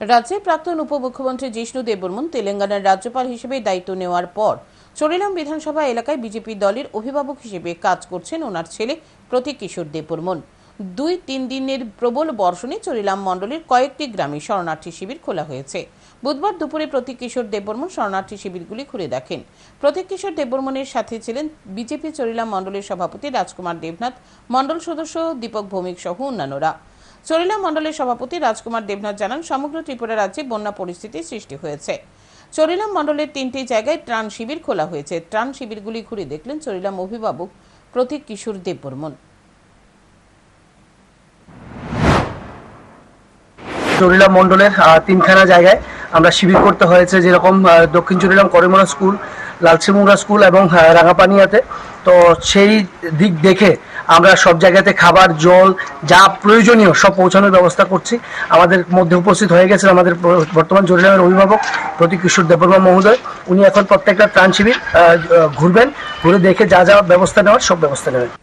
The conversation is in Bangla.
রাজ্যের প্রাক্তন উপমুখ্যমন্ত্রী জিষ্ণু দেববর্মন তেলেঙ্গানার রাজ্যপাল হিসেবে দায়িত্ব নেওয়ার পর চরিলাম বিধানসভা এলাকায় বিজেপি দলের অভিভাবক হিসেবে কাজ করছেন ওনার ছেলে প্রতীক কিশোর দেববর্মন। দুই তিন দিনের প্রবল বর্ষণে চরিলাম মণ্ডলের কয়েকটি গ্রামে শরণার্থী শিবির খোলা হয়েছে। বুধবার দুপুরে প্রতীক কিশোর দেববর্মন শরণার্থী শিবিরগুলি ঘুরে দেখেন। প্রতীক কিশোর দেববর্মনের সাথে ছিলেন বিজেপি চরিলাম মণ্ডলের সভাপতি রাজকুমার দেবনাথ, মণ্ডল সদস্য দীপক ভৌমিক সহ অন্যান্যরা। চরিলা মণ্ডলের সভাপতি রাজকুমার দেবনাথ জানান সমগ্র ত্রিপুরা রাজ্যে বন্যা পরিস্থিতির সৃষ্টি হয়েছে। চরিলাম মণ্ডলের তিনটি জায়গায় ত্রাণ শিবির খোলা হয়েছে। ত্রাণ শিবিরগুলি ঘুরে দেখলেন চরিলাম অভিভাবক প্রতীক কিশোর দেববর্মন। চরিলাম মণ্ডলের আহ, তিনখানা জায়গায় আমরা শিবির করতে হয়েছে। যেরকম দক্ষিণ চরিলাম করিমোনা স্কুল লালচিমুংরা স্কুল এবং রাঙাপানিয়াতে। তো সেই দিক দেখে আমরা সব জায়গাতে খাবার, জল, যা প্রয়োজনীয় সব পৌঁছানোর ব্যবস্থা করছি। আমাদের মধ্যে উপস্থিত হয়ে গেছেন আমাদের বর্তমান জরিলামের অভিভাবক প্রতীক কিশোর দেববর্মা মহোদয়। উনি এখন প্রত্যেকটা ত্রাণ শিবির ঘুরবেন, ঘুরে দেখে যা যা ব্যবস্থা নেওয়ার সব ব্যবস্থা নেবেন।